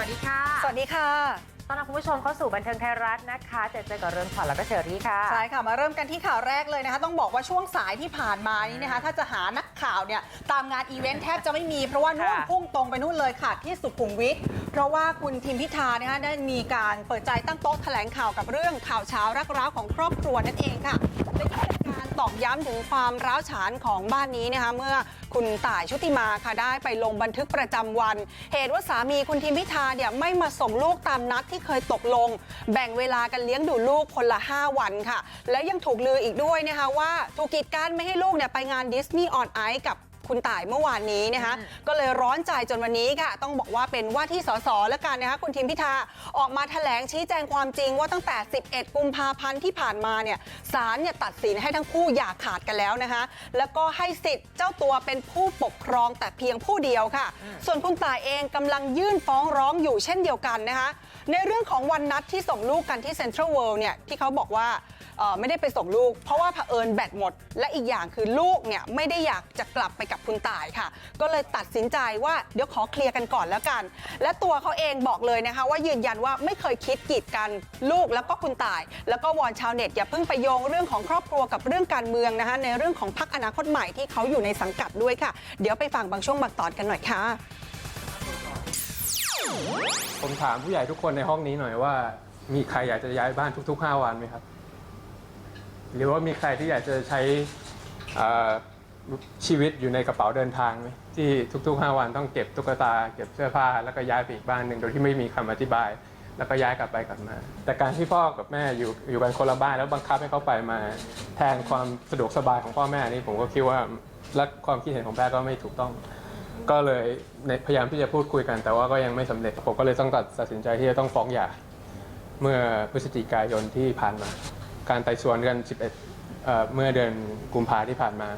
วัสดีค่ะ สวัสดีค่ะต้อนรับคุณผู้ชมเข้าสู่บันเทิงไทยรัฐนะคะเจอเจอกับเรือนขวัญแล้วก็เชอรี่ค่ะ ใช่ค่ะ มาเริ่มกันที่ข่าวแรกเลยนะคะ ต้องบอกว่าช่วงสายที่ผ่านมานี้นะคะ ถ้าจะหานักข่าวเนี่ยตามงานอีเวนต์แทบจะไม่มีเพราะว่านู่นค่ะพุ่งตรงไปนู่นเลยค่ะที่สุขุมวิทเพราะว่าคุณทิมพิธานะคะได้มีการเปิดใจตั้งโต๊ะแถลงข่าวกับเรื่องข่าวเช้ารักร้าวของครอบครัวนั่นเองค่ะและก็เป็นการ ตอกย้ำถึงความร้าวฉานของบ้านนี้นะคะเมื่อคุณต่ายชุติมาค่ะได้ไปลงบันทึกประจำวัน เหตุว่าสามีคุณทิมพิธาเนี่ยไม่มาส่งลูกตามนัดที่เคยตกลง แบ่งเวลากันเลี้ยงดูลูกคนละ 5 วันค่ะ และยังถูกลืออีกด้วยนะคะว่าถูกกีดกันไม่ให้ลูกเนี่ยไปงานดิสนีย์ออนไอซ์กับ คุณต่ายเมื่อวานนี้นะคะอืมก็เลยร้อนใจจนวันนี้ค่ะ ต้องบอกว่าเป็นว่าที่สสแล้วกันนะคะคุณทิมพิธาออกมาแถลงชี้แจงความจริงว่าตั้งแต่ 11 กุมภาพันธ์ที่ผ่านมาเนี่ยศาลเนี่ยตัดสินให้ทั้งคู่อย่าขาดกันแล้วนะคะแล้วก็ให้สิทธิ์เจ้าตัวเป็นผู้ปกครองแต่เพียงผู้เดียวค่ะ ส่วนคุณต่ายเองกำลังยื่นฟ้องร้องอยู่เช่นเดียวกันนะคะในเรื่องของวันนัดที่ส่งลูกกันที่เซ็นทรัลเวิลด์เนี่ยที่เขาบอกว่าเอ่อ ไม่ได้ไปส่งลูก เพราะว่าเผอิญแบตหมด และอีกอย่างคือลูกเนี่ยไม่ได้อยากจะกลับไปกับคุณต่ายค่ะ ก็เลยตัดสินใจว่าเดี๋ยวขอเคลียร์กันก่อนแล้วกัน และตัวเขาเองบอกเลยนะคะ ว่ายืนยันว่าไม่เคยคิดกีดกันลูกแล้วก็คุณต่าย แล้วก็วอนชาวเน็ตอย่าเพิ่งไปโยงเรื่องของครอบครัวกับเรื่องการเมืองนะคะในเรื่องของพรรคอนาคตใหม่ที่เขาอยู่ในสังกัดด้วยค่ะ เดี๋ยวไปฟังบางช่วงบางตอนกันหน่อยค่ะผมถามผู้ใหญ่ทุกคนในห้องนี้หน่อยว่า มีใครอยากจะย้ายบ้านทุกๆ 5 วันไหมครับ หรือว่ามีใครที่อยากจะใช้ชีวิตอยู่ในกระเป๋าเดินทางไหมที่ทุกๆ 5 วันต้องเก็บตุ๊กตา เก็บเสื้อผ้า แล้วก็ย้ายไปอีกบ้านหนึ่งโดยที่ไม่มีคำอธิบาย แล้วก็ย้ายกลับไปกลับมา แต่การที่พ่อกับแม่อยู่อยู่กันคนละบ้านแล้วบังคับให้เขาไปมาแทนความสะดวกสบายของพ่อแม่นี่ผมก็คิดว่าและความคิดเห็นของแม่ก็ไม่ถูกต้อง ก็เลยพยายามที่จะพูดคุยกัน แต่ว่าก็ยังไม่สำเร็จผมก็เลยต้องตัดสินใจที่จะต้องฟ้องหย่าเมื่อพฤศจิกายนที่ผ่านมา การไต่สวนกัน 11เอ่อเมื่อเดือนกุมภาที่ผ่านมา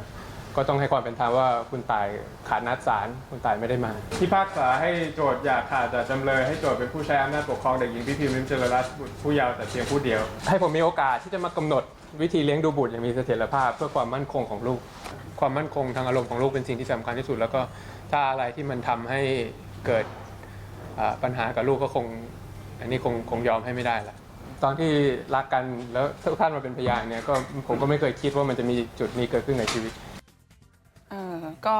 ก็ต้องให้ความเป็นธรรมว่าคุณตายขาดนัดศาลคุณตายไม่ได้มาที่พากษาให้โจทย์อย่าขาดจากจำเลยให้โจทย์เป็นผู้ใช้อำนาจปกครองเด็กหญิงพิพิมพ์ลิมเจริญรัตน์บุตรผู้เยาว์แต่เพียงผู้เดียว ให้ผมมีโอกาสที่จะมากำหนดวิธีเลี้ยงดูบุตรอย่างมีเสถียรภาพ เพื่อความมั่นคงของลูก ความมั่นคงทางอารมณ์ของลูกเป็นสิ่งที่สำคัญที่สุด แล้วก็ถ้าอะไรที่มันทำให้เกิดอ่าปัญหากับลูกก็คง อันนี้คงคงยอมให้ไม่ได้ละ ตอนที่รักกันแล้วทุกท่านมาเป็นพยานเนี่ยก็ผมก็ไม่เคยคิดว่ามันจะมีจุดนี้เกิดขึ้นในชีวิต เออก็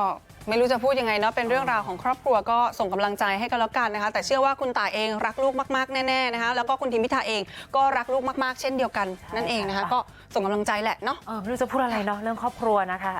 ไม่รู้จะพูดยังไงเนาะเป็นเรื่องราวของครอบครัวก็ส่งกำลังใจให้กันแล้วกันนะคะ แต่เชื่อว่าคุณตายเองรักลูกมากๆแน่ๆนะคะแล้วก็คุณทิมพิธาเองก็รักลูกมากๆ เช่นเดียวกันนั่นเองนะคะ ก็ส่งกำลังใจแหละเนาะ เออไม่รู้จะพูดอะไรเนาะเรื่องครอบครัวนะคะ